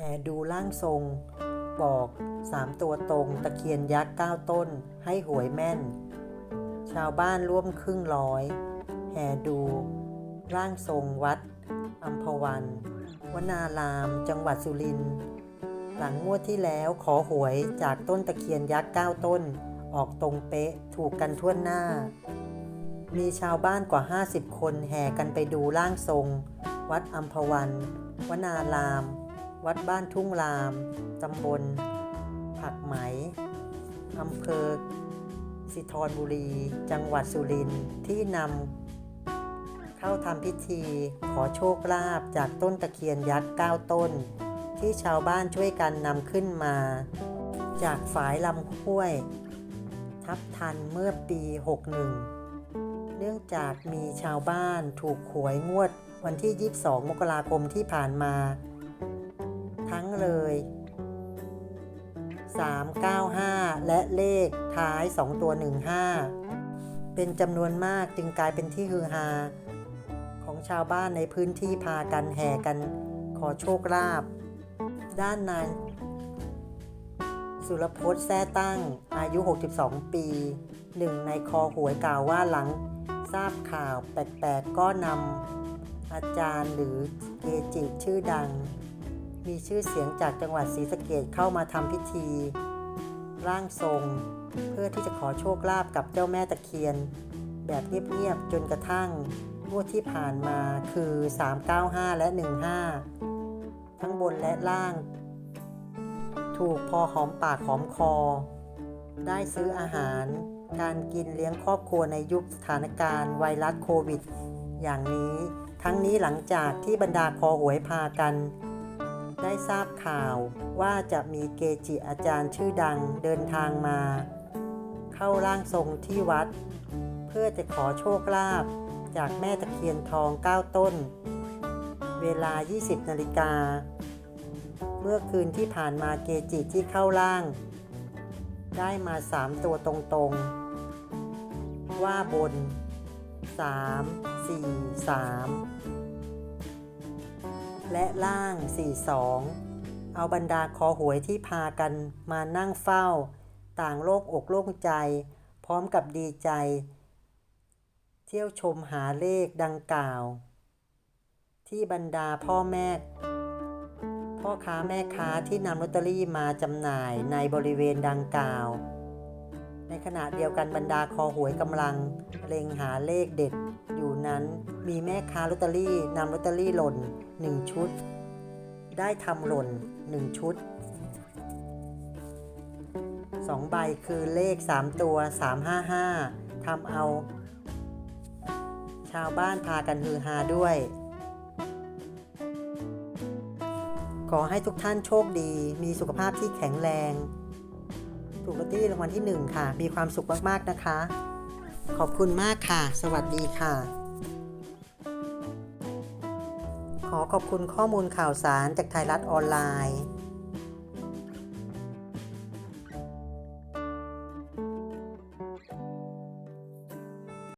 แห่ดูร่างทรง บอกสามตัวตรง ตะเคียนยักษ์เก้าต้น ให้หวยแม่น ชาวบ้านร่วมครึ่งร้อย แห่ดู ร่างทรงวัดอัมพวันวนาราม จังหวัดสุรินทร์หลังงวดที่แล้วขอหวยจากต้นตะเคียนยักษ์เก้าต้น ออกตรงเป๊ะถูกกันทั่วหน้า มีชาวบ้านกว่า 50 คนแห่กันไปดูร่างทรง วัดอัมพวันวนาราม วัดบ้านทุ่งราม ตำบล ผักไหม อำเภอ สิทรบุรี จังหวัดสุรินทร์ที่นำเข้าทำพิธีขอโชคลาภจากต้นตะเคียนยักษ์ 9 ต้น ที่ชาวบ้านช่วยกันนำขึ้นมา จากฝายลำห้วย ทับทันเมื่อปี 61 เนื่องจากมีชาวบ้านถูกหวยงวดวันที่ 22 มกราคมที่ผ่านมา ทั้งเลย 395 และเลขท้าย 2 ตัว 15 เป็นจำนวนมากจึงกลายเป็นที่ฮือฮา ของชาวบ้านในพื้นที่พากันแห่กันขอโชคลาภด้านนายสุรพจน์แท้ตั้งอายุ 62 ปีหนึ่งในคอหวยกล่าวว่าหลังทราบข่าวแปลกๆก็นำอาจารย์หรือเกจิชื่อดัง มีชื่อเสียงจากจังหวัดศรีสะเกดเข้ามาทำพิธี ร่างทรง เพื่อที่จะขอโชคลาภกับเจ้าแม่ตะเคียน แบบเงียบๆจนกระทั่งงวดที่ผ่านมาคือ 395 และ 15 ทั้งบนและล่าง ถูกพอหอมปากหอมคอ ได้ซื้ออาหาร การกินเลี้ยงครอบครัวในยุคสถานการณ์ไวรัสโควิด อย่างนี้ ทั้งนี้หลังจากที่บรรดาคอหวยพากัน ได้ทราบข่าวว่าจะมีเกจิอาจารย์ชื่อดังเดินทางมา เข้าร่างทรงที่วัด เพื่อจะขอโชคลาภจากแม่ตะเคียนทอง 9 ต้น เวลา 20 นาฬิกา เมื่อคืนที่ผ่านมาเกจิที่เข้าร่าง ได้มา 3 ตัวตรงๆ ว่าบน 3 4 3 และล่าง 42 เอาบรรดาคอหวยที่พากันมานั่งเฝ้า ต่างโลกอกโล่งใจ พร้อมกับดีใจ เที่ยวชมหาเลขดังกล่าว ที่บรรดาพ่อแม่พ่อค้าแม่ค้าที่นำลอตเตอรี่มาจำหน่ายในบริเวณดังกล่าว ในขณะเดียวกันบรรดาคอหวยกำลังเล็งหาเลขเด็ด อยู่นั้นมีแม่ค้าลอตเตอรี่นำลอตเตอรี่หล่น 1 ชุด ได้ทำหล่น 1 ชุด 2 ใบคือเลข 3 ตัว 355ทำเอา ชาวบ้านพากันฮือฮาด้วย ขอให้ทุกท่านโชคดี มีสุขภาพที่แข็งแรง ถูกลอตเตอรี่รางวัลที่ 1 ค่ะ มีความสุขมากๆนะคะ ขอบคุณมากค่ะ สวัสดีค่ะ ขอขอบคุณข้อมูลข่าวสารจากไทยรัฐออนไลน์